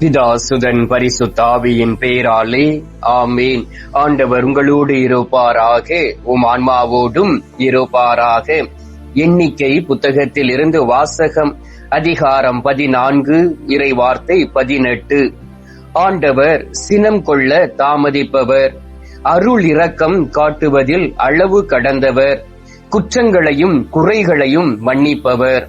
பிதாசுதன் பரிசுத்தாவியின் பேராலே ஆமேன். ஆண்டவர் உங்களோடு இருப்பாராக உம் ஆன்மாவோடும் இருப்பாராக. எண்ணிக்கை புத்தகத்தில் இருந்து வாசகம் அதிகாரம் பதினான்கு இறை வார்த்தை பதினெட்டு. ஆண்டவர் சினம் கொள்ள தாமதிப்பவர் அருள் இரக்கம் காட்டுவதில் அளவு கடந்தவர் குற்றங்களையும் குறைகளையும் மன்னிப்பவர்.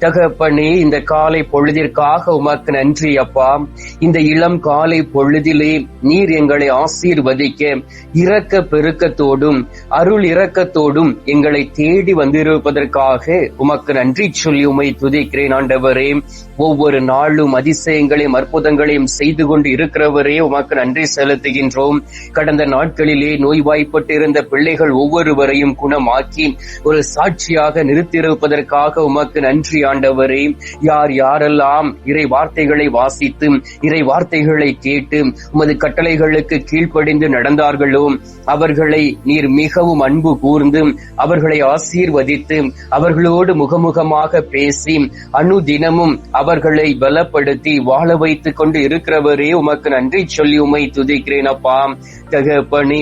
தகப்பனே இந்த காலை பொழுதிற்காக உமக்கு நன்றி அப்பா. இந்த இளம் காலை பொழுதிலே நீர் எங்களை ஆசீர்வதிக்க இரக்க பெருக்கத்தோடும் அருள் இரக்கத்தோடும் எங்களை தேடி வந்திருப்பதற்காக உமக்கு நன்றி சொல்லி உமை துதிக்கிறேன் ஆண்டவரே. ஒவ்வொரு நாளும் அதிசயங்களையும் அற்புதங்களையும் செய்து கொண்டு இருக்கிறவரே உமக்கு நன்றி செலுத்துகின்றோம். கடந்த நாட்களிலே நோய்வாய்ப்பட்டு இருந்த பிள்ளைகள் ஒவ்வொருவரையும் குணமாக்கி ஒரு சாட்சியாக நிறுத்தியிருப்பதற்காக உமக்கு நன்றி ஆண்டவரே யார் யாரெல்லாம் இறை வார்த்தைகளை வாசித்து இறை வார்த்தைகளை கேட்டு உமது கட்டளைகளுக்கு கீழ்ப்படிந்து நடந்தார்களோ அவர்களை நீர் மிகவும் அன்பு கூர்ந்து அவர்களை ஆசீர்வதித்து அவர்களோடு முகமுகமாக பேசி அனுதினமும் அவர்களை பலப்படுத்தி வாழ வைத்துக் கொண்டு இருக்கிறவரே உமக்கு நன்றி சொல்லி உமை துதிக்கிறேன் அப்பா. தகப்பனே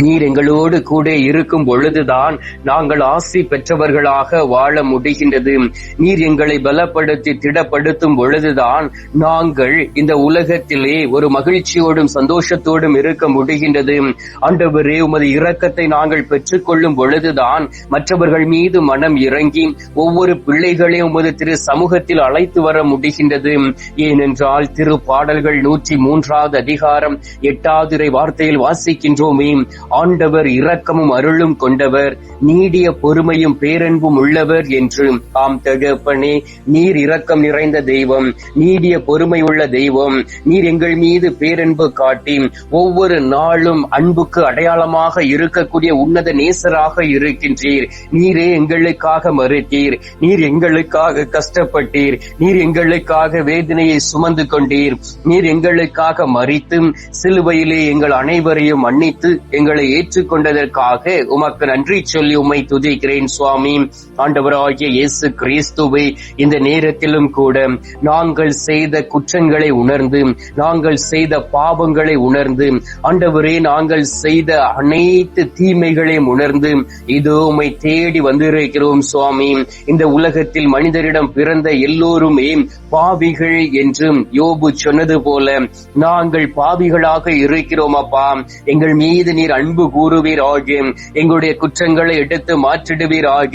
நீர் எங்களோடு கூட இருக்கும் பொழுதுதான் நாங்கள் ஆசி பெற்றவர்களாக வாழ முடிகின்றது. நீர் எங்களை பலப்படுத்தி திடப்படுத்தும் பொழுதுதான் நாங்கள் இந்த உலகத்திலே ஒரு மகிழ்ச்சியோடும் சந்தோஷத்தோடும் இருக்க முடிகின்றது. ஆண்டவரே உமது இரக்கத்தை நாங்கள் பெற்றுக்கொள்ளும் பொழுதுதான் மற்றவர்கள் மீது மனம் இறங்கி ஒவ்வொரு பிள்ளைகளையும் உமது திரு சமூகத்தில் அழைத்து வர முடிகின்றது. ஏனென்றால் திரு பாடல்கள் நூற்றி மூன்றாவது அதிகாரம் எட்டாவது வார்த்தையில் வாசிக்கின்றோமே. ஆண்டவர் இரக்கமும் அருளும் கொண்டவர். நீடிய பொறுமையும் பேரன்பும் உள்ளவர் என்று ஆம் தகப்பனே நீர் இரக்கம் நிறைந்த தெய்வம் நீடிய பொறுமை உள்ள தெய்வம். நீர் எங்கள் மீது பேரன்பு காட்டி ஒவ்வொரு நாளும் அன்புக்கு அடையாளமாக இருக்கக்கூடிய உன்னத நேசராக இருக்கின்றீர். நீரே எங்களுக்காக மறுத்தீர். நீர் எங்களுக்காக கஷ்டப்பட்டீர். நீர் எங்களுக்காக வேதனையை சுமந்து கொண்டீர். நீர் எங்களுக்காக மறித்தும் சிலுவையிலே எங்கள் அனைவரையும் மன்னித்து எங்கள் ஏற்றுக்கொண்டதற்காக உமக்கு நன்றி சொல்லி உம்மை துதிக்கிறேன் சுவாமி. ஆண்டவராகிய இயேசு கிறிஸ்துவை இந்த நேரத்திலும் கூட நாங்கள் செய்த குற்றங்களை உணர்ந்து நாங்கள் செய்த பாவங்களை உணர்ந்து ஆண்டவரே நாங்கள் செய்த அனைத்து தீமைகளையும் உணர்ந்து இதோ உம்மை தேடி வந்திருக்கிறோம் சுவாமி. இந்த உலகத்தில் மனிதரிடம் பிறந்த எல்லோருமே பாவிகள் என்றும் யோபு சொன்னது போல நாங்கள் பாவிகளாக இருக்கிறோம் அப்பா. எங்கள் மீது நீர் அன்பு கூறுவீராக எங்களுடைய குற்றங்களை எடுத்து மாற்றிடுவீராக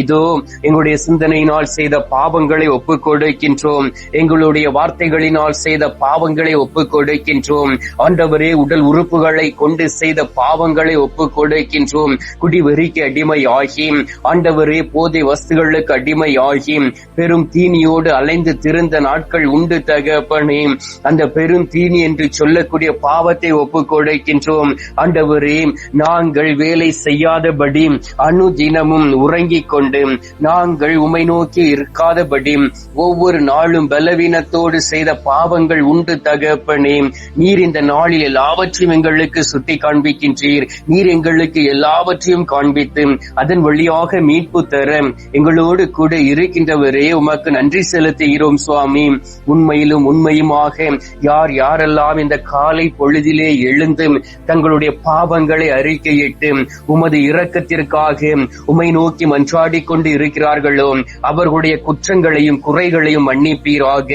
இதோ எங்களுடைய சிந்தனையினால் செய்த பாவங்களை ஒப்புக் கொடுக்கின்றோம் எங்களுடைய வார்த்தைகளினால் செய்த பாவங்களை ஒப்புக் கொடுக்கின்றோம் ஆண்டவரே உடல் உறுப்புகளை கொண்டு செய்த பாவங்களை ஒப்புக் கொடுக்கின்றோம் குடிவெறிக்கு அடிமையாகி ஆண்டவரே போதை வஸ்துகளுக்கு அடிமையாகி பெரும் தீனியோடு அலைந்து திருந்த நாட்கள் உண்டு தகப்பனே. அந்த பெரும் தீனி என்று சொல்லக்கூடிய பாவத்தை ஒப்புக் கொடுக்கின்றோம் ஆண்டவரே ஆண்டவரே நாங்கள் வேலை செய்யாதபடி அனுதினமும் உறங்கிக் கொண்டு நாங்கள் உமை நோக்கி இருக்காதபடி ஒவ்வொரு நாளும் பலவீனத்தோடு செய்த பாவங்கள் உண்டு தகப்பனே. நீர் இந்த நாளில் எல்லாவற்றையும் எங்களுக்கு சுட்டி காண்பிக்கின்றீர். நீர் எங்களுக்கு எல்லாவற்றையும் காண்பித்து அதன் வழியாக மீட்பு தர எங்களோடு கூட இருக்கின்றவரே உமக்கு நன்றி செலுத்துகிறோம் சுவாமி. உண்மையிலும் உண்மையுமாக யார் யாரெல்லாம் இந்த காலை பொழுதிலே எழுந்து தங்களுடைய பாவங்களை அறிக்கையிட்டு உமது இரக்கத்திற்காக உமை நோக்கி மன்றாடி கொண்டு இருக்கிறார்களோ அவர்களுடைய குற்றங்களையும் குறைகளையும் மன்னிப்பீராக.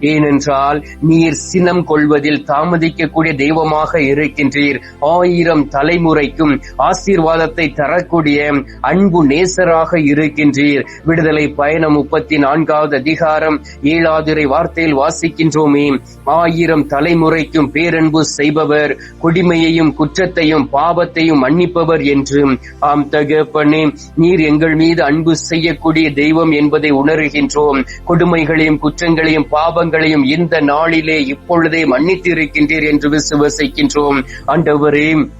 ஏனென்றால் நீர் சினம் கொள்வதில் தாமதிக்கக்கூடிய தெய்வமாக இருக்கின்றீர். ஆயிரம் தலைமுறைக்கும் ஆசீர்வாதத்தை தரக்கூடிய அன்பு நேசராக இருக்கின்றீர். விடுதலை பயணம் முப்பத்தி நான்காவது அதிகாரம் ஏழாதிரை வார்த்தையில் வாசிக்கின்றோமே. ஆயிரம் தலைமுறைக்கும் பேரன்பு செய்பவர் குடிமையையும் குற்றத்தையும் பாவத்தையும் மன்னிப்பவர் என்று. ஆம் தகப்பனே நீர் எங்கள் மீது அன்பு செய்யக்கூடிய தெய்வம் என்பதை உணர்கின்றோம். கொடுமைகளையும் குற்றங்களையும் பாவங்களையும் இந்த நாளிலே இப்பொழுதே மன்னித்திருக்கின்றீர் என்று விசுவசிக்கின்றோம். ஆண்டவரே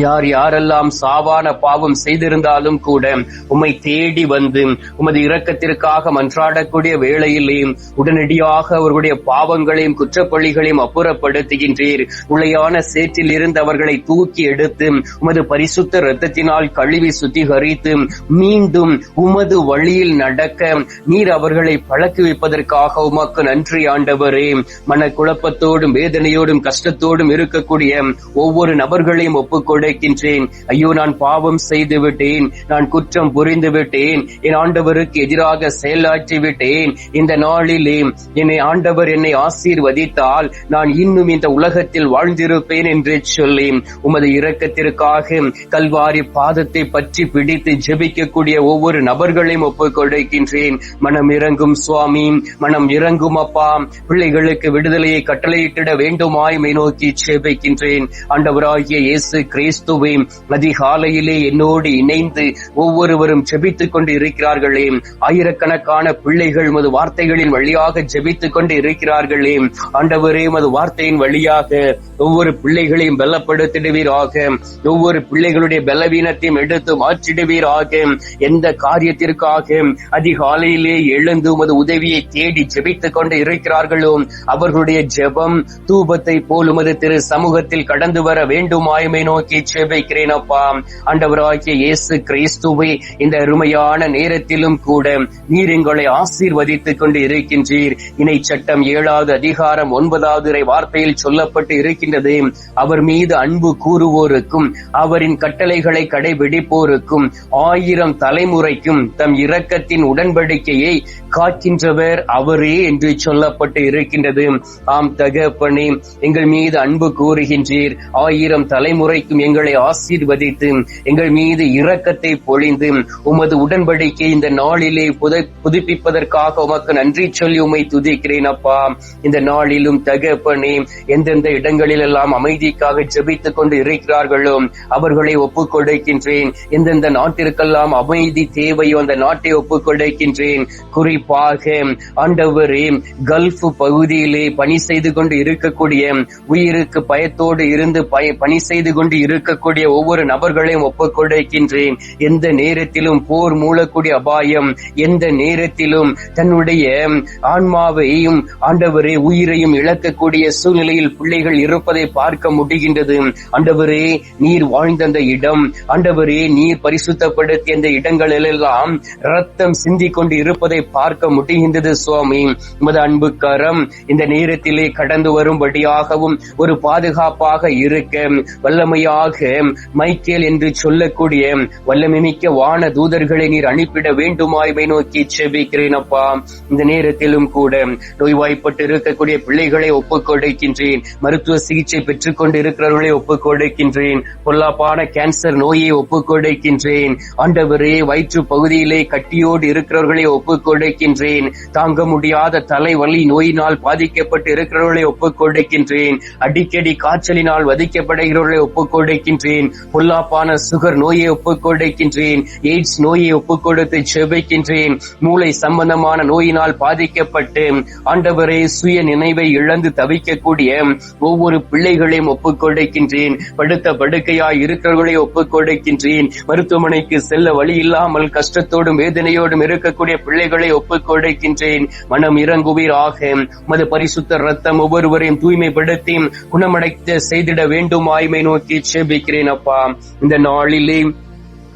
யார் யாரெல்லாம் சாவான பாவம் செய்திருந்தாலும் கூட உம்மை தேடி வந்து உமது இரக்கத்திற்காக மன்றாடக்கூடிய வேளையிலே உடனடியாக அவர்களுடைய பாவங்களையும் குற்றப்பள்ளிகளையும் அப்புறப்படுத்துகின்றீர். உளையான சேற்றில் இருந்து அவர்களை தூக்கி எடுத்து உமது பரிசுத்த இரத்தத்தினால் கழுவி சுத்திகரித்து மீண்டும் உமது வழியில் நடக்க நீர் அவர்களை பழக்குவிப்பதற்காக உமக்கு நன்றி ஆண்டவரே. மனக்குழப்பத்தோடும் வேதனையோடும் கஷ்டத்தோடும் இருக்கக்கூடிய ஒவ்வொரு நபர்களையும் ஒப்புக் உழைக்கின்றேன் ஐயோ நான் பாவம் செய்து விட்டேன். நான் குற்றம் புரிந்து விட்டேன். என் ஆண்டவருக்கு எதிராக செயலாற்றி விட்டேன். இந்த நாளிலே என்னை ஆண்டவர் என்னை ஆசீர்வதித்தால் நான் இன்னும் இந்த உலகத்தில் வாழ்ந்திருப்பேன் என்று சொல்லி உமது இரக்கத்திற்காக கல்வாரி பாதத்தை பற்றி பிடித்து ஜெபிக்கக்கூடிய ஒவ்வொரு நபர்களையும் ஒப்புக் கொடுக்கின்றேன். மனம் இறங்கும் சுவாமி மனம் இறங்கும் அப்பா. பிள்ளைகளுக்கு விடுதலையை கட்டளையிட்டிட வேண்டுமாய் நோக்கி ஜெபிக்கின்றேன். ஆண்டவராகிய இயேசு கிரே இயேசுவே அதிகாலையிலே என்னோடு இணைந்து ஒவ்வொருவரும் ஜெபித்துக் கொண்டு இருக்கிறார்களே ஆயிரக்கணக்கான பிள்ளைகள் மது வார்த்தைகளின் வழியாக ஜெபித்துக் கொண்டு இருக்கிறார்களே ஆண்டவரே மது வார்த்தையின் வழியாக ஒவ்வொரு பிள்ளைகளையும் பலப்படுத்திடுவீராக. ஒவ்வொரு பிள்ளைகளுடைய பலவீனத்தையும் எடுத்து மாற்றிடுவீராக. எந்த காரியத்திற்காக அதிகாலையிலே எழுந்து உமது உதவியை தேடி ஜெபித்துக் கொண்டு இருக்கிறார்களோ அவர்களுடைய ஜெபம் தூபத்தை போல் உமது திரு சமூகத்தில் கடந்து வர வேண்டுமாயுமை நோக்கி ஜெபிக்கிறேன் அப்பா ஆண்டவராகிய இயேசு கிறிஸ்துவை இந்த அருமையான நேரத்திலும் கூட நீர் எங்களை ஆசீர்வதித்துக் கொண்டு இருக்கின்றீர். இணை சட்டம் ஏழாவது அதிகாரம் ஒன்பதாவது வார்த்தையில் சொல்லப்பட்டு இருக்கின்றது. அவர் மீது அன்பு கூறுவோருக்கும் அவரின் கட்டளைகளை கடைபிடிப்போருக்கும் ஆயிரம் தலைமுறைக்கும் தம் இரக்கத்தின் உடன்படிக்கையை காக்கின்றவர் அவரே என்று சொல்லப்பட்டு இருக்கின்றது. ஆம் தகப்பனே எங்கள் மீது அன்பு கூறுகின்றீர். ஆயிரம் தலைமுறைக்கும் எங்களை ஆசீர்வதித்து எங்கள் மீது இரக்கத்தை பொழிந்து உமது உடன்படிக்கை இந்த நாளிலே புதை புதுப்பிப்பதற்காக உமக்கு நன்றி சொல்லி உமை துதிக்கிறேன் அப்பா. இந்த நாளிலும் தகப்பனே எந்தெந்த இடங்களில் எல்லாம் அமைதிக்காக ஜபித்துக் கொண்டு இருக்கிறார்களோ அவர்களை ஒப்புக் கொடுக்கின்றேன் எந்தெந்த நாட்டிற்கெல்லாம் அமைதி தேவையோ அந்த நாட்டை ஒப்புக் கொடுக்கின்றேன் குறிப்பாக ஆண்டவரே கல்ஃப் பகுதியிலே பணி செய்து கொண்டு இருக்கக்கூடிய உயிருக்கு பயத்தோடு இருந்து பணி செய்து கொண்டு இரு இருக்கக்கூடிய ஒவ்வொரு நபர்களையும் ஒப்புக்கொடுக்கின்றேன் எந்த நேரத்திலும் போர் மூலக்கூடிய அபாயம் எந்த நேரத்திலும் தன்னுடைய ஆன்மாவையும் ஆண்டவரே உயிரையும் இழக்கக்கூடிய சூழ்நிலையில் பிள்ளைகள் இருப்பதை பார்க்க முடிகின்றது. ஆண்டவரே நீர் வாழ்ந்த அந்த இடம் ஆண்டவரே நீர் பரிசுத்தப்படுத்திய அந்த இடங்களிலெல்லாம் ரத்தம் சிந்தி கொண்டு இருப்பதை பார்க்க முடிகின்றது சுவாமி. உமது அன்பு கரம் இந்த நேரத்திலே கடந்து வரும்படியாகவும் ஒரு பாதுகாப்பாக இருக்க வல்லமையாக மைக்கேல் என்று சொல்லக்கூடிய வல்லமிமிக்க வான தூதர்களை நீர் அனுப்பிட வேண்டுமாய்மை நோக்கி செபிக்கிறேன் அப்பா. இந்த நேரத்திலும் கூட நோய்வாய்ப்பட்டு இருக்கக்கூடிய பிள்ளைகளை ஒப்புக் கொடுக்கின்றேன். மருத்துவ சிகிச்சை பெற்றுக் கொண்டு இருக்கிறவர்களை ஒப்புக் கொடுக்கின்றேன். பொல்லாப்பான கேன்சர் நோயை ஒப்புக் கொடுக்கின்றேன். ஆண்டவரே வயிற்று பகுதியிலே கட்டியோடு இருக்கிறவர்களை ஒப்புக் கொடுக்கின்றேன். தாங்க முடியாத தலைவலி நோயினால் பாதிக்கப்பட்டு இருக்கிறவர்களை ஒப்புக் கொடுக்கின்றேன். அடிக்கடி காய்ச்சலினால் வதிக்கப்படுகிறவர்களை ஒப்புக் கொடுக்கின்றேன் பொல்லாப்பான சுகர் நோயை ஒப்புக்கொடுக்கின்றேன். எய்ட்ஸ் நோயை ஒப்புக்கொடுத்து செபிக்கின்றேன் மூளை சம்பந்தமான நோயினால் பாதிக்கப்பட்டு ஆண்டவரே சுய நினைவை இழந்து தவிக்கக்கூடிய ஒவ்வொரு பிள்ளைகளையும் ஒப்புக்கொடுக்கின்றேன். படுத்த படுக்கையாய் இருக்கிறவர்களை ஒப்புக்கொடுக்கின்றேன். மருத்துவமனைக்கு செல்ல வழி இல்லாமல் கஷ்டத்தோடும் வேதனையோடும் இருக்கக்கூடிய பிள்ளைகளை ஒப்புக்கொடுக்கின்றேன். மனம் இறங்குவீராக. மது பரிசுத்த ரத்தம் ஒவ்வொருவரையும் தூய்மைப்படுத்தி குணமடைத்த செய்திட வேண்டும் ஆய்மை நோக்கி செபிக்கிறேன் அப்பா. இந்த நாளிலே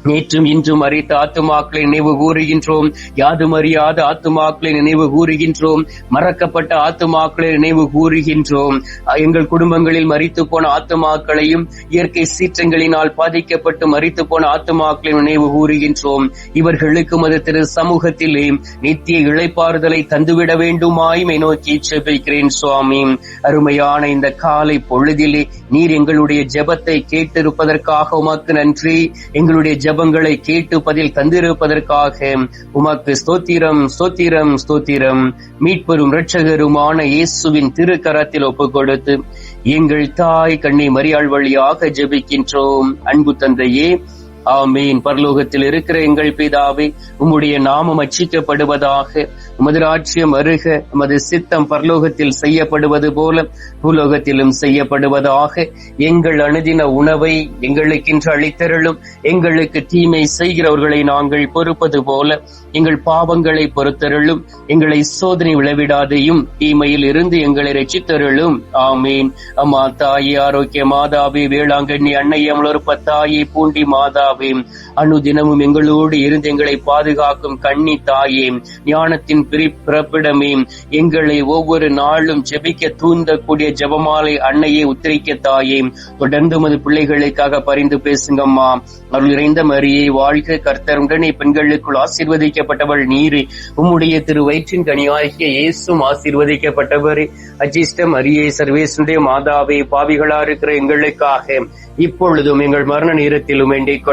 நேற்றும் இன்றும் அறித்த ஆத்துமாக்களை நினைவு கூறுகின்றோம். யாதும் அறியாத ஆத்துமாக்களை நினைவு கூறுகின்றோம். மறக்கப்பட்ட ஆத்துமாக்களை நினைவு கூறுகின்றோம். எங்கள் குடும்பங்களில் மறித்து போன ஆத்துமாக்களையும் இயற்கை சீற்றங்களினால் பாதிக்கப்பட்டு மறித்து போன ஆத்துமாக்களை நினைவு கூறுகின்றோம். இவர்களுக்கும் அது திரு சமூகத்திலே நித்திய இழைப்பாறுதலை தந்துவிட வேண்டுமாய் நோக்கி செபிக்கிறேன் சுவாமி. அருமையான இந்த காலை பொழுதிலே நீர் எங்களுடைய ஜெபத்தை கேட்டிருப்பதற்காக உமக்கு நன்றி. எங்களுடைய ஜபங்களை கேட்டு பதில் தந்திருப்பதற்காக உமக்கு ஸ்தோத்திரம் ஸ்தோத்திரம் ஸ்தோத்திரம். மீட்பெரும் இரட்சகருமான இயேசுவின் திருக்கரத்தில் ஒப்புக் கொடுத்து எங்கள் தாய் கண்ணை மரியாள் வழியாக ஜெபிக்கின்றோம். அன்பு தந்தையே ஆமீன். பரலோகத்தில் இருக்கிற எங்கள் பிதாவே உம்முடைய நாமம் அச்சிக்கப்படுவதாக உமது ராஜ்யம் அருக உமது சித்தம் பரலோகத்தில் செய்யப்படுவது போல பூலோகத்திலும் செய்யப்படுவதாக எங்கள் அணுதின உணவை எங்களுக்கென்று அளித்தருளும் எங்களுக்கு தீமை செய்கிறவர்களை நாங்கள் பொறுப்பது போல எங்கள் பாவங்களை பொறுத்தருளும் எங்களை சோதனை விளைவிடாதையும் தீமையில் இருந்து எங்களை ரச்சித்தருளும் ஆமீன். அம்மா தாயே ஆரோக்கிய மாதாவே வேளாங்கண்ணி அன்னை அமலொருப்ப தாயே பூண்டி மாதாவே அனுதினமும் எங்களோடு இருந்து எங்களை பாதுகாக்கும் கண்ணி தாயே ஞானத்தின் பிரி பிறப்பிடமே எங்களை ஒவ்வொரு நாளும் ஜெபிக்க தூண்டக்கூடிய ஜெபமாலை அன்னையை உத்தரிக்க தாயே. தொடர்ந்து மது பிள்ளைகளுக்காக பரிந்து பேசுங்கம்மா. அருள் இறைந்த மரியை வாழ்க கர்த்தர். உடனே பெண்களுக்குள் ஆசீர்வதிக்கப்பட்டவள் நீரே. உம்முடைய திரு வயிற்றின் கனியாகிய இயேசும் ஆசீர்வதிக்கப்பட்டவரே. அஜிஷ்ட மரியை சர்வேசுடைய மாதாவே பாவிகளா இருக்கிற எங்களுக்காக இப்பொழுதும் எங்கள் மரண நேரத்திலும் வேண்டிக்